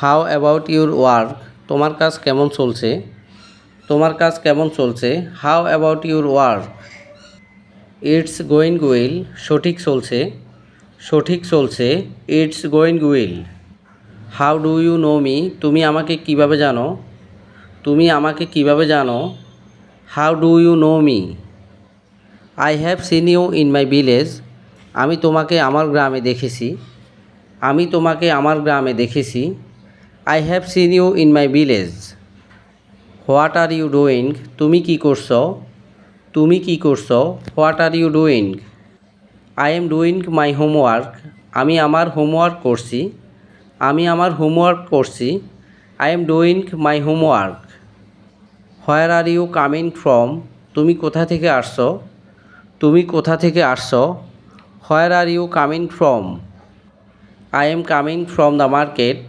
How about your work? তোমার কাজ কেমন চলছে? তোমার কাজ কেমন চলছে? How about your work? It's going will সঠিক চলছে? সঠিক চলছে। It's going will how do you know me? তুমি আমাকে কীভাবে জানো? তুমি আমাকে কীভাবে জানো? How do you know me? I have seen you in my village. আমি তোমাকে আমার গ্রামে দেখেছি। আমি তোমাকে আমার গ্রামে দেখেছি। I have seen you in my village what are you doing তুমি কি করছ? তুমি কি করছ? What are you doing I am doing my homework আমি আমার হোমওয়ার্ক করছি। আমি আমার হোমওয়ার্ক করছি। I am doing my homework where are you coming from তুমি কোথা থেকে আসছো? তুমি কোথা থেকে আসছো? Where are you coming from I am coming from the market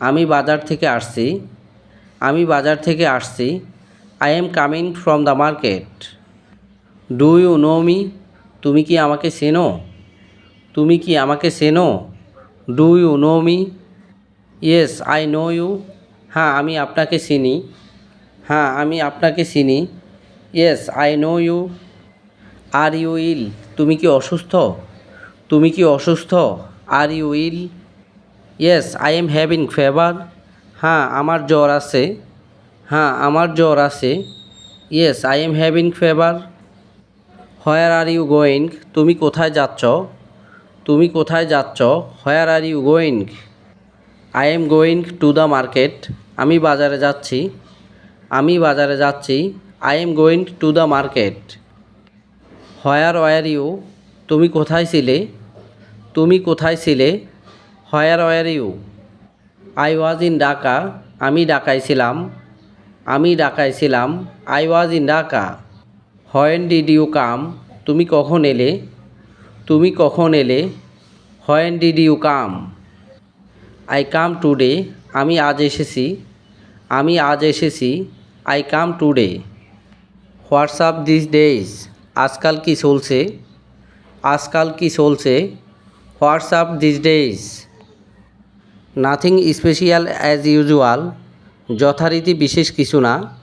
আমি বাজার থেকে আসছি। আমি বাজার থেকে আসছি। I am coming from the market do you know me তুমি কি আমাকে চেনো? তুমি কি আমাকে চেনো? Do you know me yes I know you হ্যাঁ আমি আপনাকে চিনি। হ্যাঁ আমি আপনাকে চিনি। Yes I know you are you ill তুমি কি অসুস্থ? তুমি কি অসুস্থ? Are you ill yes I am having fever হ্যাঁ আমার জ্বর আছে. হ্যাঁ আমার জ্বর আছে. Yes I am having fever where are you going তুমি কোথায় যাচ্ছ? তুমি কোথায় যাচ্ছ? Where are you going I am going to the market আমি বাজারে যাচ্ছি। আমি বাজারে যাচ্ছি। I am going to the market where were you তুমি কোথায় ছিলে? তুমি কোথায় ছিলে? Where were you I was in Dhaka আমি ঢাকায় ছিলাম। আমি ঢাকায় ছিলাম। I was in Dhaka when did you come তুমি কখন এলে? তুমি কখন এলে? When did you come I come today আমি আজ এসেছি। আমি আজ এসেছি। I come today what's up this days আজকাল কি চলছে? আজকাল কি চলছে? What's up this days nothing special as usual, যথারীতি বিশেষ কিছু না,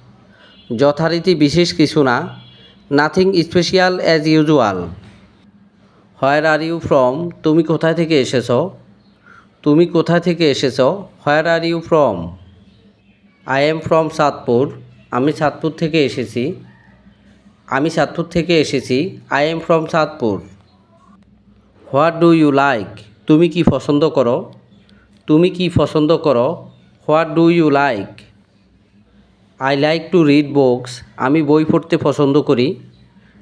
যথারীতি বিশেষ কিছু না, nothing special as usual. Where are you from, তুমি কোথায় থেকে এসেছ? তুমি কোথায় থেকে এসেছ? Where are you from? I am from Satpur, আমি সাতপুর থেকে এসেছি। আমি সাতপুর থেকে এসেছি, I am from Satpur. What do you like? তুমি কি পছন্দ করো? তুমি কি পছন্দ করো? What do you like I like to read books আমি বই পড়তে পছন্দ করি।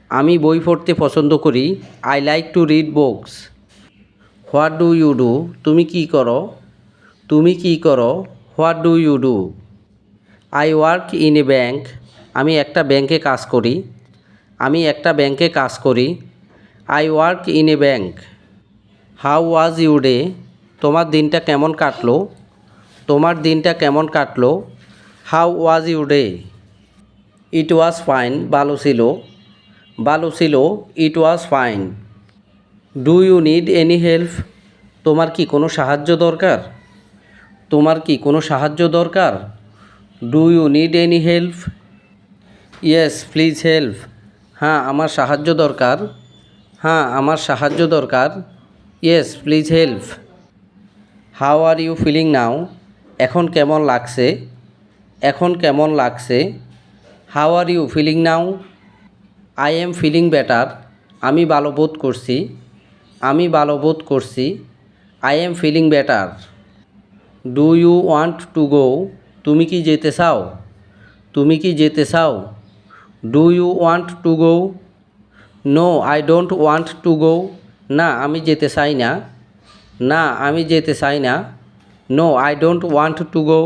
আমি বই পড়তে পছন্দ করি। I like to read books what do you do তুমি কি করো? তুমি কি করো? What do you do I work in a bank আমি একটা ব্যাংকে কাজ করি। আমি একটা ব্যাংকে কাজ করি। I work in a bank how was you day তোমার দিনটা কেমন কাটলো? তোমার দিনটা কেমন কাটলো? How was you day it was fine ভালো ছিল। ভালো ছিল it was fine do you need any help তোমার কি কোনো সাহায্য দরকার? তোমার কি কোনো সাহায্য দরকার? Do you need any help yes please help হ্যাঁ আমার সাহায্য দরকার। হ্যাঁ আমার সাহায্য দরকার। Yes please help how are you feeling now এখন কেমন লাগছে? এখন কেমন লাগছে? How are you feeling now I am feeling better আমি ভালো বোধ করছি। আমি ভালো বোধ করছি। I am feeling better do you want to go তুমি কি যেতে চাও? তুমি কি যেতে চাও? Do you want to go no I don't want to go না, আমি যেতে চাই না। না আমি যেতে চাই না। No I don't want to go